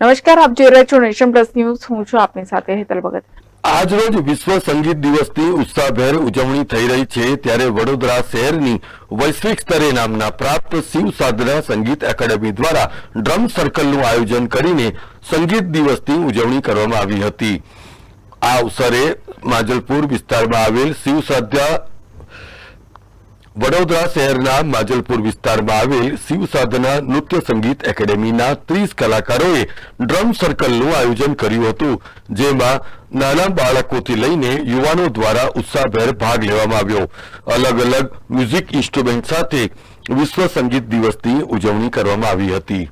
નમસ્કાર, આપ જોઈ રહ્યા છો નેશન પ્લસ ન્યૂઝ. હું છું આપની સાથે હેતલ ભગત. આજરોજ વિશ્વ સંગીત દિવસની ઉત્સાહભેર ઉજવણી થઈ રહી છે. ત્યારે વડોદરા શહેરની વૈશ્વિક સ્તરે નામના પ્રાપ્ત શિવ સાધના સંગીત એકેડેમી દ્વારા ડ્રમ સર્કલનું આયોજન કરીને સંગીત દિવસની ઉજવણી કરવામાં આવી હતી. આ અવસરે માજલપુર વિસ્તારમાં આવેલ શિવ સાધ્યા વડોદરા શહેરના માજલપુર વિસ્તારમાં આવેલ શિવ સાધના નૃત્ય સંગીત એકેડેમીના ત્રીસ કલાકારોએ ડ્રમ સર્કલનું આયોજન કર્યું હતું, જેમાં નાના બાળકોથી લઈને યુવાનો દ્વારા ઉત્સાહભેર ભાગ લેવામાં આવ્યો. અલગ અલગ મ્યુઝિક ઇન્સ્ટ્રુમેન્ટ સાથે વિશ્વ સંગીત દિવસની ઉજવણી કરવામાં આવી હતી.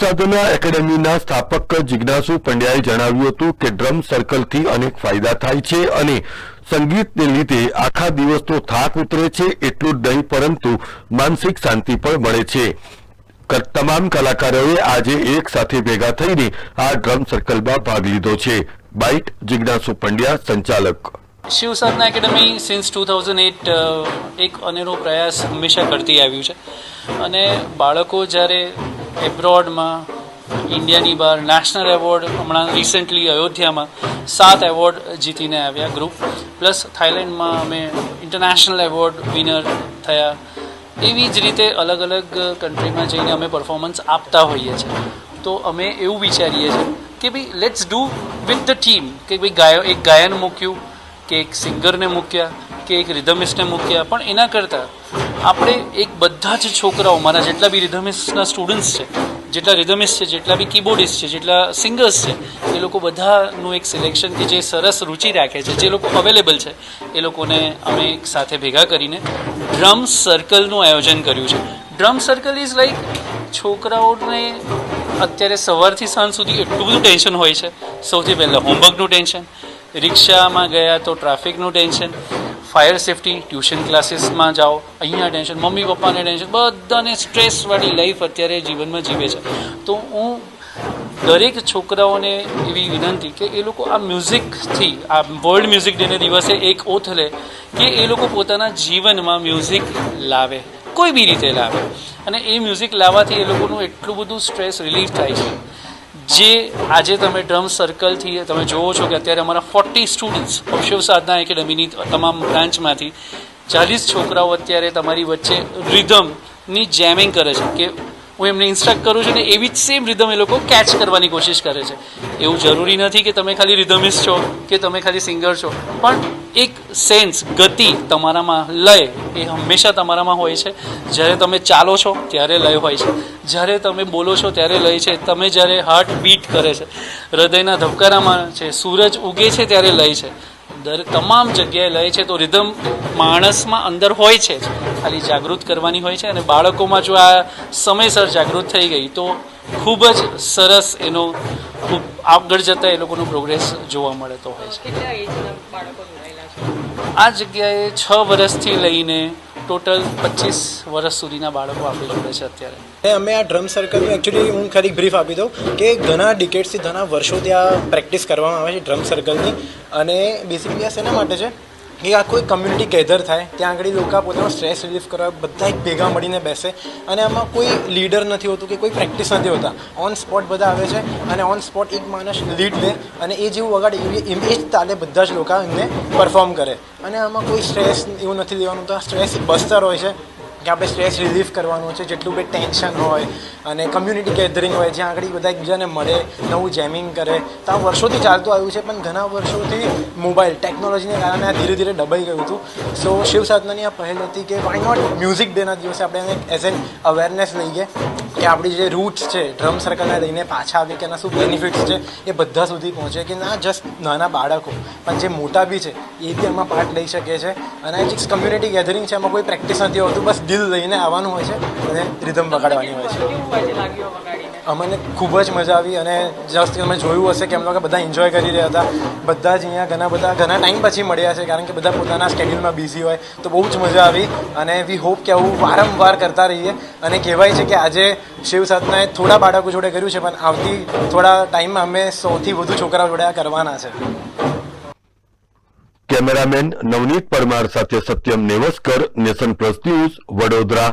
સાધના એકેડેમીના સ્થાપક જિજ્ઞાસુ પંડ્યાએ જણાવ્યું હતું કે ડ્રમ સર્કલથી અનેક ફાયદા થાય છે અને સંગીતને લીધે આખા દિવસનો થાક ઉતરે છે, એટલું જ નહીં, પરંતુ માનસિક શાંતિ પણ મળે છે. તમામ કલાકારોએ આજે એક સાથે ભેગા થઈને આ ડ્રમ સર્કલમાં ભાગ લીધો છે. બાઇટ, જિજ્ઞાસુ પંડ્યા, સંચાલક. Shiv Sadhana academy since two thousand eight એક અનેરો પ્રયાસ હંમેશા કરતી આવ્યું છે. અને બાળકો જ્યારે એબ્રોડમાં ઇન્ડિયાની બહાર નેશનલ એવોર્ડ હમણાં રિસેન્ટલી અયોધ્યામાં સાત એવોર્ડ જીતીને આવ્યા ગ્રુપ પ્લસ થાઇલેન્ડમાં અમે ઇન્ટરનેશનલ એવોર્ડ વિનર થયા. એવી જ રીતે અલગ અલગ કન્ટ્રીમાં જઈને અમે પરફોર્મન્સ આપતા હોઈએ છીએ. તો અમે એવું વિચારીએ છીએ કે ભાઈ let's do with the team કે ભાઈ ગાયો, એક ગાયન મૂક્યું, કે એક સિંગરને મૂક્યા. કે એક રિધમિસ્ટને મૂક્યા, પણ એના કરતાં આપણે એક બધા જ છોકરાઓ, મારા જેટલા બી રિધમિસ્ટના સ્ટુડન્ટ્સ છે, જેટલા રિધમિસ્ટ છે, જેટલા બી કીબોર્ડિસ્ટ છે, જેટલા સિંગર્સ છે, એ લોકો બધાનું એક સિલેક્શન કે જે સરસ રુચિ રાખે છે, જે લોકો અવેલેબલ છે, એ લોકોને અમે એક સાથે ભેગા કરીને ડ્રમ સર્કલનું આયોજન કર્યું છે. ડ્રમ સર્કલ ઇઝ લાઈક છોકરાઓને અત્યારે સવારથી સાંજ સુધી એટલું બધું ટેન્શન હોય છે. સૌથી પહેલાં હોમવર્કનું ટેન્શન રિક્ષામાં ગયા તો ટ્રાફિકનું ટેન્શન ફાયર સેફટી, ટ્યુશન ક્લાસીસમાં જાઓ, અહીંયા ટેન્શન, મમ્મી પપ્પાને ટેન્શન, બધાને સ્ટ્રેસવાળી લાઈફ અત્યારે જીવનમાં જીવે છે. તો હું દરેક છોકરાઓને એવી વિનંતી કે એ લોકો આ મ્યુઝિકથી આ વર્લ્ડ મ્યુઝિક ડેને દિવસે એક ઓથ લે કે એ લોકો પોતાના જીવનમાં મ્યુઝિક લાવે, કોઈ બી રીતે લાવે. અને એ મ્યુઝિક લાવવાથી એ લોકોનું એટલું બધું સ્ટ્રેસ રિલીફ થાય છે. જે આજે તમે ડ્રમ સર્કલથી તમે જોવો છો કે અત્યારે અમારા ફોર્ટી સ્ટુડન્ટ્સ શિવ સાધના એકેડમીની તમામ બ્રાન્ચમાંથી ચાલીસ છોકરાઓ અત્યારે તમારી વચ્ચે રિધમની જેમિંગ કરે છે કે હું એમને ઇન્સ્ટ્રક્ટ કરું છું ને એવી જ સેમ રિધમ એ લોકો કેચ કરવાની કોશિશ કરે છે. એવું જરૂરી નથી કે તમે ખાલી રિધમિસ્ટ છો, કે તમે ખાલી સિંગર છો. પણ એક સેન્સ ગતિ તમારામાં લય એ હંમેશા તમારામાં હોય છે. જ્યારે તમે ચાલો છો, ત્યારે લય હોય છે. જ્યારે તમે બોલો છો, ત્યારે લય છે. તમે જ્યારે હાર્ટ બીટ કરે છે, હૃદયના ધબકારામાં છે, સૂરજ ઉગે છે, ત્યારે લય છે. દર તમામ જગ્યાએ લય છે, તો રિધમ માણસમાં અંદર હોય છે ખાલી જાગૃત કરવાની હોય છે અને બાળકોમાં જો આ સમયસર જાગૃત થઈ ગઈ તો ખૂબ જ સરસ એનો ખૂબ આગળ જતાં એ લોકોનો પ્રોગ્રેસ જોવા મળતો હોય છે. આ જગ્યાએ છ વર્ષથી લઈને ટોટલ પચીસ વર્ષ સુધીના બાળકો આપણી જોડે છે અત્યારે. અમે આ ડ્રમ સર્કલનું એકચ્યુઅલી હું ખાલી બ્રીફ આપી દઉં કે ઘણા ડિકેટ્સથી ઘણા વર્ષોથી આ પ્રેક્ટિસ કરવામાં આવે છે ડ્રમ સર્કલની અને બેસિકલી આ શેના માટે છે? કે આ કોઈ કમ્યુનિટી ગેધર થાય, ત્યાં આગળ લોકો પોતાનો સ્ટ્રેસ રિલીફ કરવા બધા એક ભેગા મળીને બેસે અને આમાં કોઈ લીડર નથી હોતું કે કોઈ પ્રેક્ટિસ નથી હોતા. ઓન સ્પોટ બધા આવે છે અને ઓન સ્પોટ એક માણસ લીડ લે અને એ જેવું એવી એ જ તાલે બધા જ લોકો એમને પરફોર્મ કરે. અને આમાં કોઈ સ્ટ્રેસ એવું નથી લેવાનું. તો સ્ટ્રેસ બસ્તર હોય છે. કે આપણે સ્ટ્રેસ રિલીફ કરવાનું છે, જેટલું બી ટેન્શન હોય અને કમ્યુનિટી ગેધરિંગ હોય, જ્યાં આગળ બધા એકબીજાને મળે, નવું જેમિંગ કરે. તો આ વર્ષોથી ચાલતું આવ્યું છે, પણ ઘણા વર્ષોથી મોબાઈલ ટેકનોલોજીને કારણે આ ધીરે ધીરે દબાઈ ગયું હતું. સો શિવ સાધનાની આ પહેલ હતી કે વાય નોટ મ્યુઝિક ડેના દિવસે આપણે એઝ એન અવેરનેસ લઈએ. કે આપણી જે રૂટ્સ છે ડ્રમ સર્કલને લઈને પાછા આવી કે એના શું બેનિફિટ્સ છે, એ બધા સુધી પહોંચે કે ના જસ્ટ નાના બાળકો. પણ જે મોટા બી છે, એ બી એમાં પાર્ટ લઈ શકે છે. અને જે કમ્યુનિટી ગેધરિંગ છે, એમાં કોઈ પ્રેક્ટિસ નથી હોતું, બસ દિલ લઈને આવવાનું હોય છે અને રિધમ વગાડવાની હોય છે. અમને ખૂબ જ મજા આવી અને જસ્ટ તમે જોયું હશે કે એમ લોકો બધા એન્જોય કરી રહ્યા હતા. બધા જ અહીંયા ઘણા બધા, ઘણા ટાઈમ પછી મળ્યા છે કારણ કે બધા પોતાના સ્કેડ્યુલમાં બિઝી હોય તો બહુ જ મજા આવી અને વી હોપ કે આવું વારંવાર કરતા રહીએ. અને કહેવાય છે કે આજે શિવ સાધનાએ થોડા બાળકો જોડે કર્યું છે, પણ આવતી થોડા ટાઈમમાં અમે સૌથી વધુ છોકરાઓ જોડે કરવાના છે. કેમેરામેન નવનીત પરમાર સાથે Satyam Nevaskar, Nation Plus News, Vadodara.